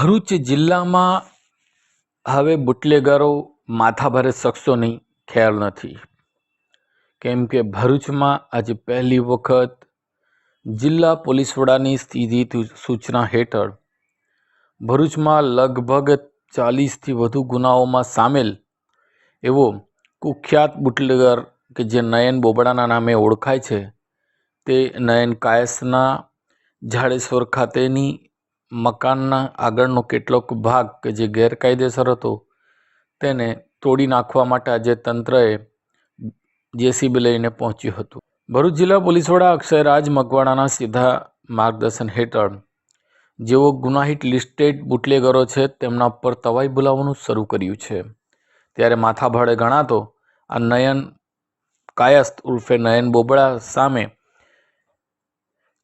ભરૂચ જિલ્લામાં હવે બુટલેગરો માથાભારે શખ્સોની ખેર નથી. કેમ કે ભરૂચમાં આજે પહેલી વખત જિલ્લા પોલીસ વડાની સીધી સૂચના હેઠળ ભરૂચમાં લગભગ ચાલીસથી વધુ ગુનાઓમાં સામેલ એવો કુખ્યાત બુટલેગર કે જે નયન બોબડાના નામે ઓળખાય છે તે નયન કાયસના જાડેશ્વર ખાતેની મકાનના આગળનો કેટલોક ભાગ કે જે ગેરકાયદેસર હતો, તેને તોડી નાખવા માટે આજે તંત્રએ જેસીબી લઈને પહોંચ્યું હતું. ભરૂચ જિલ્લા પોલીસ વડા અક્ષયરાજ મકવાણાના સીધા માર્ગદર્શન હેઠળ જેઓ ગુનાહિત લિસ્ટેડ બુટલેગરો છે, તેમના પર તવાઈ બોલાવવાનું શરૂ કર્યું છે. ત્યારે માથાભાડે ગણાતો આ નયન કાયસ્થ ઉર્ફે નયન બોબડા સામે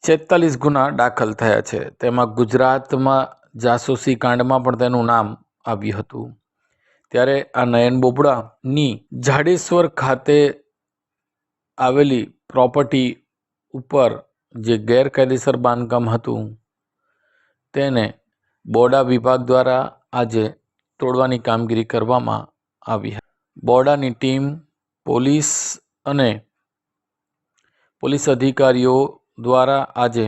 છેતાલીસ ગુના દાખલ થયા છે. તેમાં ગુજરાતમાં જાસૂસી કાંડમાં પણ તેનું નામ આવ્યું હતું. ત્યારે આ નયન બોબડાની જાડેશ્વર ખાતે આવેલી પ્રોપર્ટી ઉપર જે ગેરકાયદેસર બાંધકામ હતું, તેને બોડા વિભાગ દ્વારા આજે તોડવાની કામગીરી કરવામાં આવી હતી. બોડાની ટીમ, પોલીસ અને પોલીસ અધિકારીઓ દ્વારા આજે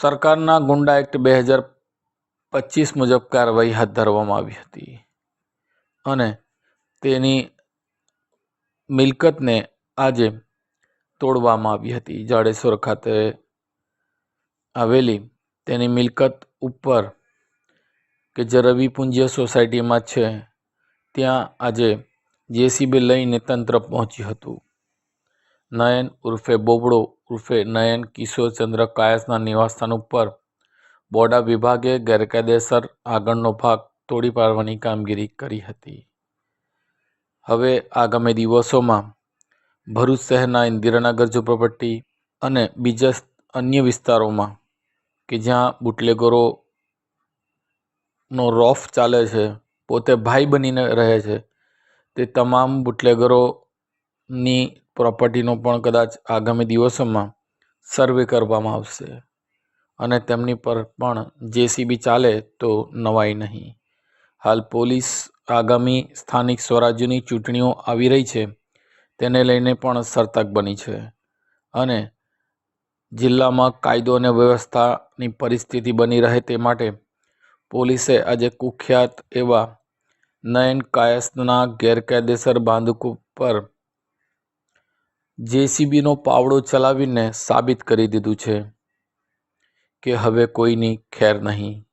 સરકારના ગુંડા એક્ટ બે હજાર પચીસ મુજબ કાર્યવાહી હાથ ધરવામાં આવી હતી. અને તેની મિલકતને આજે તોડવામાં આવી હતી. જાડેશ્વર ખાતે આવેલી તેની મિલકત ઉપર કે જે રવિપુંજ્ય સોસાયટીમાં છે, ત્યાં આજે જેસીબી લઈને તંત્ર પહોંચ્યું હતું. નયન ઉર્ફે બોબડો ઉર્ફે નયન કિશોરચંદ્ર કાયસના નિવાસસ્થાન ઉપર બોડા વિભાગે ગેરકાયદેસર આગળનો ભાગ તોડી પાડવાની કામગીરી કરી હતી. હવે આગામી દિવસોમાં ભરૂચ શહેરના ઇન્દિરાનગર ઝુંપડપટ્ટી અને બીજા અન્ય વિસ્તારોમાં કે જ્યાં બુટલેગરોનો રોફ ચાલે છે, પોતે ભાઈ બનીને રહે છે, તે તમામ બુટલેગરોની પ્રોપર્ટીનો પણ કદાચ આગામી દિવસોમાં સર્વે કરવામાં આવશે. અને તેમની પર પણ જેસીબી ચાલે તો નવાઈ નહીં. હાલ પોલીસ આગામી સ્થાનિક સ્વરાજ્યની ચૂંટણીઓ આવી રહી છે, તેને લઈને પણ સર્તક બની છે. અને જિલ્લામાં કાયદો અને વ્યવસ્થાની પરિસ્થિતિ બની રહે તે માટે પોલીસે આજે કુખ્યાત એવા નયન કાયસના ગેરકાયદેસર બાંધકો પર જેસીબીનો પાવડો ચલાવીને સાબિત કરી દીધું છે કે હવે કોઈની ખેર નહીં.